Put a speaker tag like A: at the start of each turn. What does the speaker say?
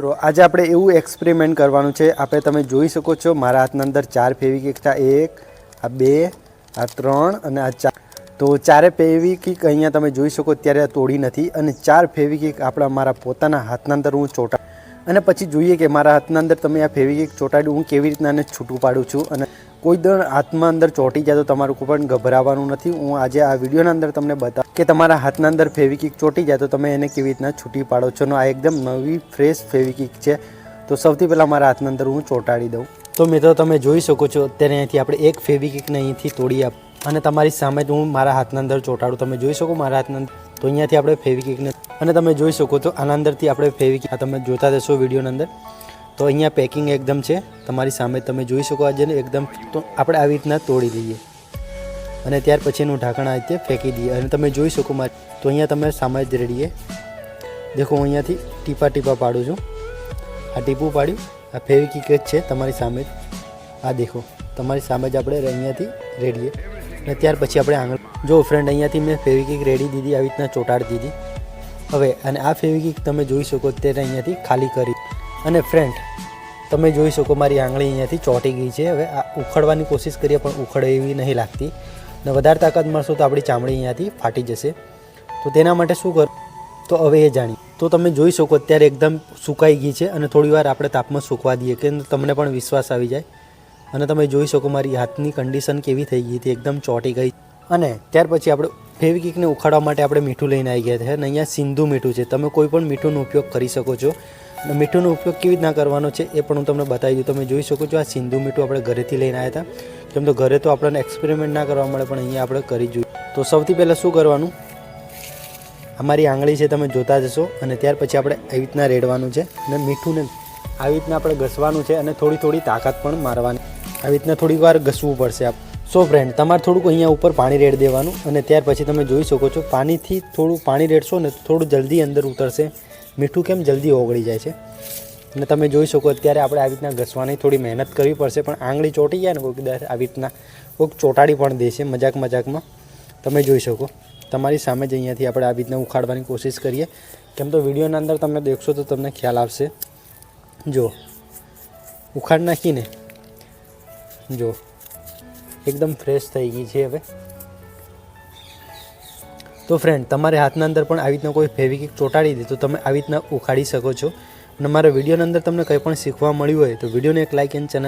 A: મિત્રો, આજે આપણે એવું એક્સપેરિમેન્ટ કરવાનું છે. આપણે તમે જોઈ શકો છો, મારા હાથના અંદર ચાર ફેવિકિક છે એક, આ બે, આ ત્રણ અને આ ચાર. તો ચારે ફેવિકિક અહીંયા તમે જોઈ શકો ત્યારે તોડી નથી. અને ચાર ફેવિકિક આપણા મારા પોતાના હાથના અંદર હું ચોંટા અને પછી જોઈએ કે મારા હાથના અંદર તમે આ ફેવિકિક ચોટાડ્યું, હું કેવી રીતના છૂટું પાડું છું અને કોઈ દર હાથમાં અંદર ચોંટી જાય તો તમારું કોઈ પણ ગભરાવાનું નથી. હું આજે આ વિડીયોના અંદર તમને બતાવ કે તમારા હાથના અંદર ફેવિકિક ચોંટી જાય તો તમે એને કેવી રીતના છૂટી પાડો છો? આ એકદમ નવી, ફ્રેશ ફેવિકિક છે. તો સૌથી પહેલાં મારા હાથના અંદર હું ચોંટાડી દઉં. તો મિત્રો, તમે જોઈ શકો છો અત્યારે અહીંથી આપણે એક ફેવિકિકને અહીંથી તોડી આપ અને તમારી સામે જ હું મારા હાથના અંદર ચોંટાડું. તમે જોઈ શકો મારા હાથના અંદર તો અહીંયાથી આપણે ફેવિકિકને અને તમે જોઈ શકો છો આના અંદરથી આપણે ફેવિકિક તમે જોતા રહેશો વિડીયોના અંદર. તો અહીંયા પેકિંગ એકદમ છે. તમારી સામે તમે જોઈ શકો આજે એકદમ તો આપણે આવી રીતના તોડી દઈએ. અને ત્યાર પછી એનું ઢાંકણ આ રીતે ફેંકી દઈએ. અને તમે જોઈ શકો મારે તો અહીંયા તમે સામે જ રેડીએ દેખો, હું અહીંયાથી ટીપા ટીપા પાડું છું. આ ટીપું પાડ્યું. આ ફેવિકિક જ છે તમારી સામે આ દેખો, તમારી સામે જ આપણે અહીંયાથી રેડીએ. અને ત્યાર પછી આપણે આંગળ જો ફ્રેન્ડ અહીંયાથી મેં ફેવિકિક રેડી દીધી, આવી રીતના ચોંટાડી દીધી. હવે, અને આ ફેવિકિક તમે જોઈ શકો ત્યારે અહીંયાથી ખાલી કરી. અને ફ્રેન્ડ તમે જોઈ શકો મારી આંગળી અહીંયાથી ચોંટી ગઈ છે. હવે આ ઉખડવાની કોશિશ કરીએ, પણ ઉખડે એવી નહીં લાગતી. ને વધારે તાકાત મળશો તો આપણી ચામડી અહીંયાથી ફાટી જશે. તો તેના માટે શું કર? તો હવે એ જાણી તો તમે જોઈ શકો અત્યારે એકદમ સુકાઈ ગઈ છે અને થોડી વાર આપણે તાપમાં સૂકવા દઈએ કે તમને પણ વિશ્વાસ આવી જાય. અને તમે જોઈ શકો મારી હાથની કન્ડિશન કેવી થઈ ગઈ હતી, એકદમ ચોંટી ગઈ. અને ત્યાર પછી આપણે ફેવિકિકને ઉખાડવા માટે આપણે મીઠું લઈને આવી ગયા છે. અને અહીંયા સિંધુ મીઠું છે. તમે કોઈ પણ મીઠુંનો ઉપયોગ કરી શકો છો. મીઠુંનો ઉપયોગ કેવી રીતના કરવાનો છે એ પણ હું તમને બતાવી દઉં. તમે જોઈ શકો છો આ સિંધુ મીઠું આપણે ઘરેથી લઈને આવ્યા હતા. કેમ તો ઘરે તો આપણને એક્સપેરિમેન્ટ ના કરવા મળે, પણ અહીંયા આપણે કરી જોઈએ. તો સૌથી પહેલાં શું કરવાનું? અમારી આંગળી છે, તમે જોતા જશો અને ત્યાર પછી આપણે આવી રીતના રેડવાનું છે અને મીઠુંને આવી રીતના આપણે ઘસવાનું છે અને થોડી થોડી તાકાત પણ મારવાની. આવી રીતના થોડીક વાર ઘસવું પડશે આપ. સો ફ્રેન્ડ તમારે થોડુંક અહીંયા ઉપર પાણી રેડ દેવાનું અને ત્યાર પછી તમે જોઈ શકો છો, પાણીથી થોડું પાણી રેડશો ને થોડું જલ્દી અંદર ઉતરશે. મીઠું કેમ જલ્દી ઓગળી જાય છે? અને તમે જોઈ શકો અત્યારે આપણે આવી રીતના ઘસવાની થોડી મહેનત કરવી પડશે, પણ આંગળી ચોંટી જાય ને કોઈક દર આવી રીતના કોઈક ચોંટાડી પણ દેશે મજાક મજાકમાં. તમે જોઈ શકો. તમારી સામે જ અહીંયાથી આપણે આવી રીતના ઉખાડવાની કોશિશ કરીએ. કેમ તો વિડીયોના અંદર તમે દેખશો તો તમને ખ્યાલ આવશે. જો, ઉખાડ નાખીને જો, એકદમ ફ્રેશ થઈ ગઈ છે હવે. તો ફ્રેન્ડ તમારે હાથના અંદર પણ આવી રીતના કોઈ ફેવિકિક ચોંટાડી દે તો તમે આવી રીતના ઉખાડી શકો છો. અને મારા વિડીયોના અંદર તમને કંઈ પણ શીખવા મળ્યું હોય તો વિડીયોને એક લાઇક એન્ડ ચેનલ